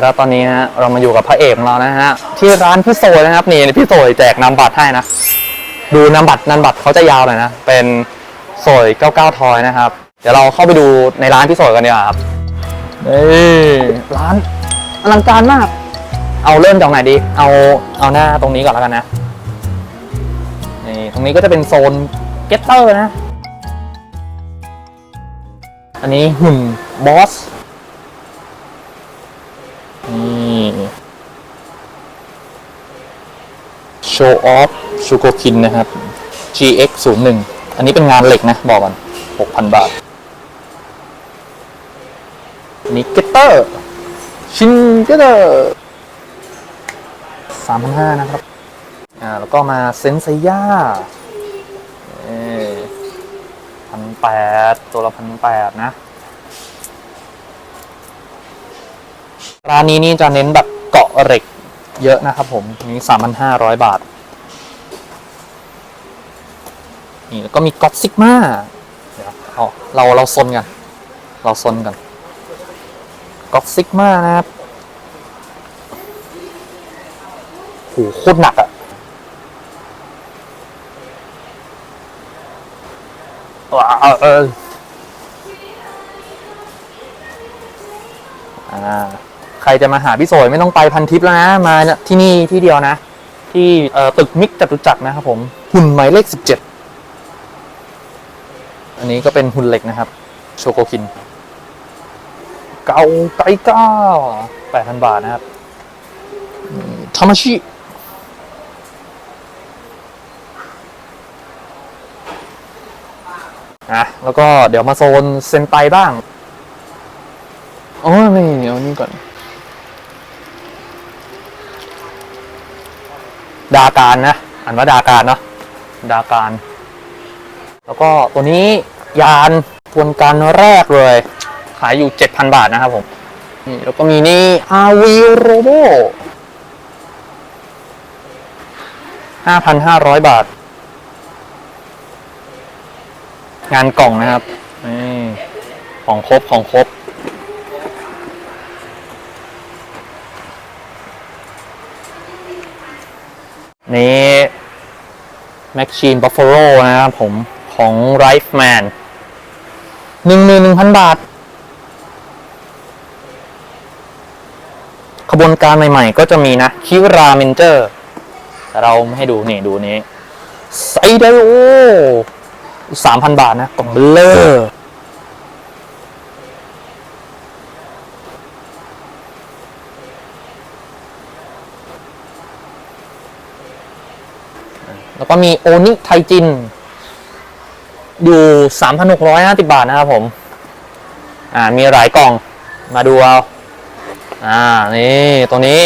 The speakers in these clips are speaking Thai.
แล้วตอนนี้นะฮะเรามาอยู่กับพระเอกของเรานะฮะที่ร้านพี่โซยนะครับนี่พี่โซยแจกนำบัตรให้นะดูนำบัตรนำบัตรเขาจะยาวหน่อยนะเป็นโซย99ทอยนะครับ เดี๋ยวเราเข้าไปดูในร้านพี่โซยกันดีกว่าครับนี่ร้านอลังการมาก เอาเริ่มจากไหนดี เอาเอาหน้าตรงนี้ก่อนแล้วกันนะนี่ตรงนี้ก็จะเป็นโซนเก็ตเตอร์นะ อันนี้หุ่นบอส นี่โชว์ออฟชูโกคินนะครับ GX 0 1อันนี้เป็นงานเหล็กนะ บอกก่อน 6,000 บาทนนี้เกตเตอร์ ชินเกตเตอร์3,500นะครับ อ่า แล้วก็มาเซนเซย่าพันแปดตัวละพันแปดนะ ร้านนี้นี่จะเน้นแบบเกาะเหล็กเยอะนะครับผมนี่สามพันห้าร้อยบาท นี่แล้วก็มีก็อตซิกมาเดี๋ยวเอาเราเราซนกัน เราซนกันก็อตซิกมานะครับโหโคตรหนักอะว้าวเออ ใครจะมาหาพี่โสยไม่ต้องไปพันทิปแล้วนะ มาที่นี่ที่เดียวนะ ที่ตึกมิกจตุจักรนะครับผมหุ่นหมายเลขสิบเจ็ดอันนี้ก็เป็นหุ่นเหล็กนะครับ โชโกคิน เกาไกเก้าแปดพันบาทนะครับทามาชิอะแล้วก็เดี๋ยวมาโซนเซนไตบ้าง โอ้ยไม่เอานี่ก่อน ดาการนะอันว่าดาการเนาะดาการ แล้วก็ตัวนี้ยานทวนการแรกเลย ขายอยู่ 7,000 บาทนะครับผมนี่แล้วก็มีนี่อาวีโรโบ5,500 บาท งานกล่องนะครับนี่ของครบของครบ นี้แม็กชีนบัฟฟ a โ o นะครับผมของไรฟ์แมนหนึ่งหมื่นหนึ่งพันบาท ขบวนการใหม่ๆ ก็จะมีนะ คิราเมนเจอร์ แต่เราไม่ให้ดูนี่ ดูนี้ไซไดโอสามพันบาทนะกล่องเบลเลอร์ แล้วก็มีโอนิไทจิน อยู่ 3,650 บาทนะครับผม อ่า มีหลายกล่อง มาดูเอา อ่า นี่ ตัวนี้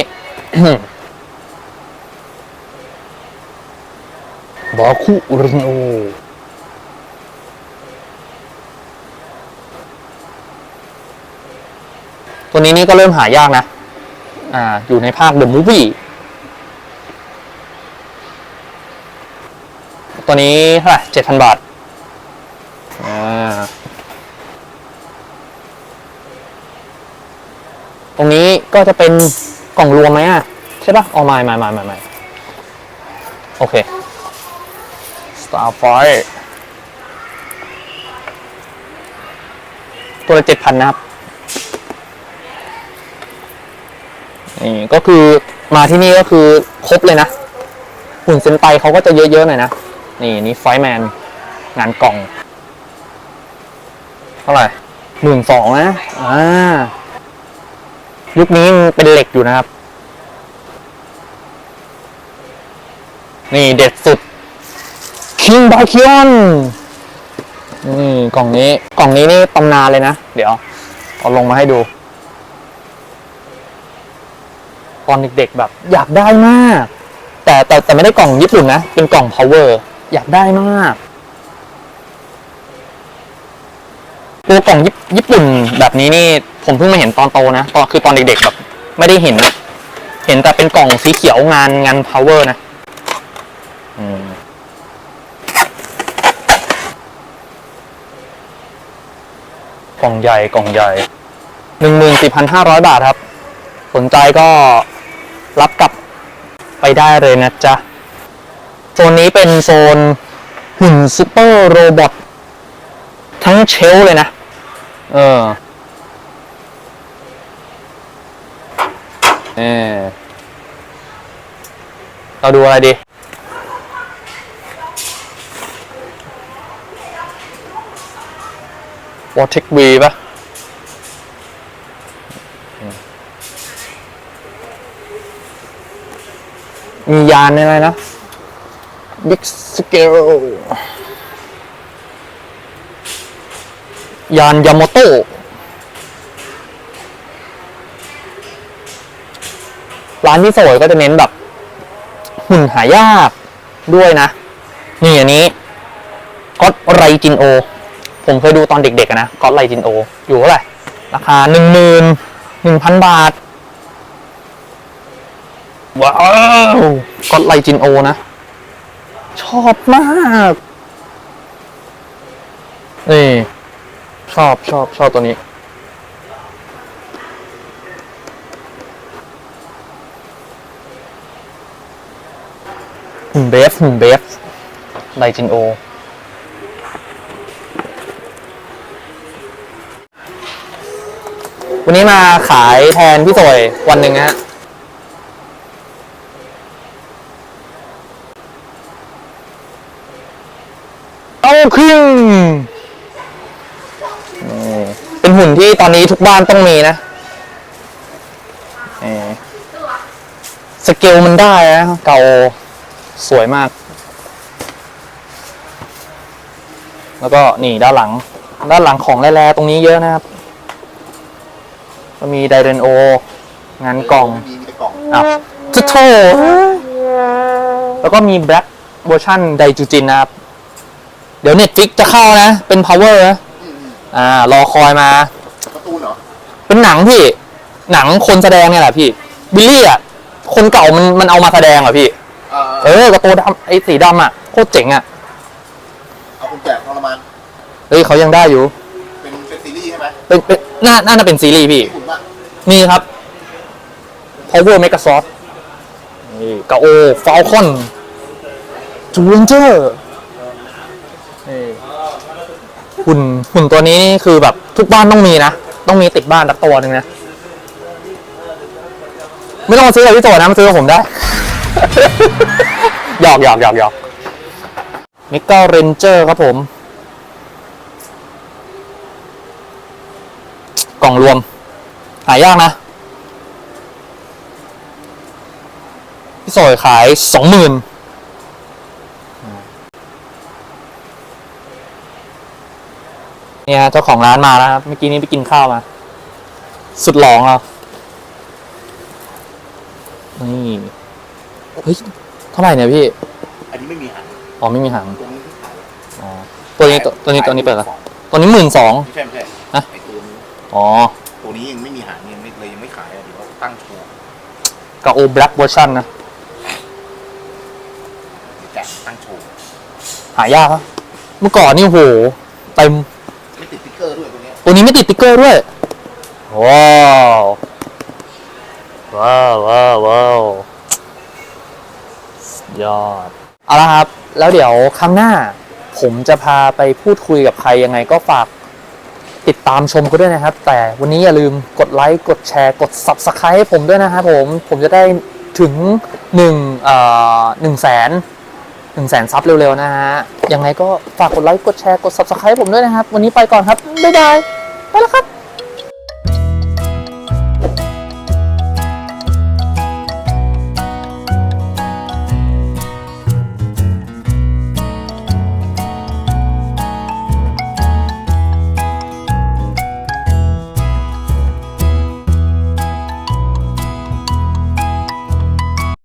บอคุรินโอตัวนี้นี่ก็เริ่มหายากนะ อ่า อยู่ในภาคเดอะมูฟวี่ ตัวนี้เท่าไหร่เจ็ดพันบาท อ่า ตรงนี้ก็จะเป็นกล่องรวมไหมอะ ใช่ปะอ๋อไม่ไม่ไม่ไม่ไม่โอเค Starfire ตัวละเจ็ดพันนะครับ นี่ก็คือมาที่นี่ก็คือครบเลยนะหุ่นเซนไตเขาก็จะเยอะๆหน่อยนะ นี่นี่ไฟแมน งานกล่อง เท่าไหร่หมื่นสองนะ อ่า ยุคนี้เป็นเหล็กอยู่นะครับ นี่เด็ดสุด คิงบาคิออนนี่กล่องนี้ กล่องนี้นี่ตำนานเลยนะ เดี๋ยว เอาลงมาให้ดู ตอนเด็กๆแบบ อยากได้มาก แต่แต่แต่ไม่ได้กล่องญี่ปุ่นนะ เป็นกล่อง power อยากได้มากตัวกล่องญี่ญี่ปุ่นแบบนี้นี่ผมเพิ่งมาเห็นตอนโตนะตอนคือตอนเด็กๆแบบไม่ได้เห็น เห็นแต่เป็นกล่องสีเขียวงานงาน power นะอืมกล่องใหญ่กล่องใหญ่หนึ่งหมื่นสี่พันห้าร้อยบาทครับ สนใจก็รับกลับไปได้เลยนะจ๊ะ โซนนี้เป็นโซนหุ่นซูเปอร์โรบอททั้งเชลฟ์เลยนะ เออเออเราดูอะไรดี วอเทควีปะมียานอะไรนะ Big Scale ยานยาโมโตะร้านที่สวยก็จะเน้นแบบ หุ่นหายากด้วยนะ นี่อันนี้ก็ไรจินโอ ผมเคยดูตอนเด็กๆอะนะก็ไรจินโอ อยู่เท่าไหร่ ราคาหนึ่งหมื่นหนึ่งพันบาท ว้าวก็ไรจินโอนะ ชอบมากนี่ชอบชอบชอบตัวนี้ เบฟเบฟไลจินโอ วันนี้มาขายแทนพี่สวยวันหนึ่งฮะ เอาคิงเป็นหุ่นที่ตอนนี้ทุกบ้านต้องมีนะสเกลมันได้นะเก่าสวยมาก แล้วก็นี่ด้านหลัง ด้านหลังของแร่ๆตรงนี้เยอะนะครับ ก็มีไดเรนโอ งานกล่องอะจะโถแล้วก็มีแบล็ k เวอร์ชั่นไดจูจินนะครับ ดี๋ยวเน็ตฟิกจะเข้านะ เป็น power นะอืมอืมอ่ารอคอยมาการ์ตูนเหรอเป็นหนังพี่ หนังคนแสดงเนี่ยแหละพี่บิลลี่อะคนเก่ามันมันเอามาแสดงอะพี่ เอ่อเออกระโตัวดำไอ้สีดำอะโคตรเจ๋งอะเอาคุณแจกทรมานเฮ้ยเขายังได้อยู่ เป็นเป็นซีรีส์ใช่ไหมเป็นเป็นน่าน่าจะเป็นซีรีส์พี่คุณว่านี่ครับ power mega s o r t นี่กาโอฟ a ลคอนจูเลนเจอร์นี่ หุ่นหุ่นตัวนี้นี่คือแบบทุกบ้านต้องมีนะ ต้องมีติดบ้านสักตัวหนึ่งนะ ไม่ต้องมาซื้อกับพี่โจนะมาซื้อกับผมได้ หยอกหยอกหยอกหยอกมิกาเรนเจอร์ครับผม กล่องรวม หายากนะ พี่โสยขายสองหมื่น เนี่ยเจ้าของร้านมาแล้วครับ เมื่อกี้นี้ไปกินข้าวมา สุดหลองเรานี่ เฮ้ย เท่าไหร่เนี่ยพี่ อันนี้ไม่มีหางอ๋อไม่มีหาง ตัวนี้ขายอ๋อ ตัวนี้ตัวตัวนี้ตัวนี้เปิดละตัวนี้หมื่นสอง ไม่ใช่ไม่ใช่ฮะ ไอตัวนี้อ๋อ ตัวนี้ยังไม่มีหางยังไม่เลยยังไม่ขายอะเดี๋ยวตั้งโชว์กาโอแบล็กเวอร์ชันนะ เดี๋ยวแจกตั้งโชว์หายากครับเมื่อก่อนนี่โหเต็มไม่ ตัวเนี้ยตัวนี้ไม่ติดติ๊กเกอร์ด้วย ว้าว ว้าวว้าวว้าวสุดยอด เอาละครับ แล้วเดี๋ยวครั้งหน้า ผมจะพาไปพูดคุยกับใครยังไงก็ฝากติดตามชมกันด้วยนะครับ แต่วันนี้อย่าลืมกดไลค์ กดแชร์ กด Subscribe ให้ผมด้วยนะครับผม ผมจะได้ถึง1เอ่อ1แสน 1แสนซับเร็วๆ นะฮะ ยังไงก็ฝากกดไลค์ กดแชร์ กด Subscribe ผมด้วยนะครับ วันนี้ไปก่อนครับ บ๊ายบาย ไปแล้วครับ